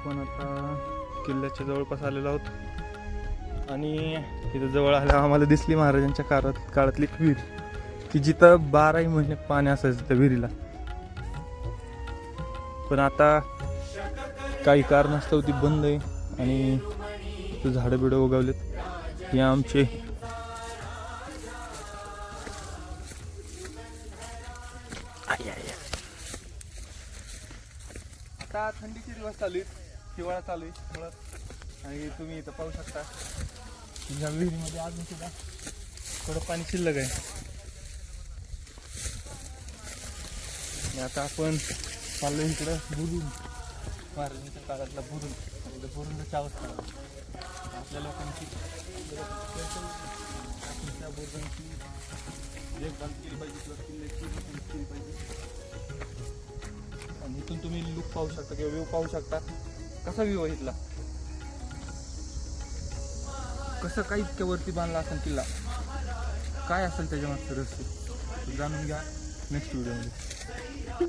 आपण आता किल्ल्याच्या जवळपास आलेलो आहोत. आणि तिथं जवळ आल्या आम्हाला दिसली महाराजांच्या काळात काळातली एक विहीर. की जिथं बाराही महिने पाणी असायचं त्या विहिरीला. पण आता काही कारणास्तव ती बंद आहे आणि झाडं बिडं उगवलेत. हे आमचे आता थंडीचे दिवस चालू आहेत. हिवाळा चालू आहे मुळात आणि तुम्ही इथं पाहू शकता. या विहिरीमध्ये अजून सुद्धा थोडं पाणी शिल्लक आहे. आता आपण चाललो इकडं बुरून महाराजांच्या काळातला बुरून इकडं बुरूनची अवस्था आपल्या लोकांची त्या बुरुंची देखभाल केली पाहिजे किंवा केली पाहिजे. आणि इथून तुम्ही लुक पाहू शकता किंवा व्यू पाहू शकता. कसा व्ह्यू आहे इथला? कसं काय इतक्या वरती बांधला असेल किल्ला? काय असेल त्याच्या मागचं रहस्य? जाणून घ्या नेक्स्ट व्हिडिओमध्ये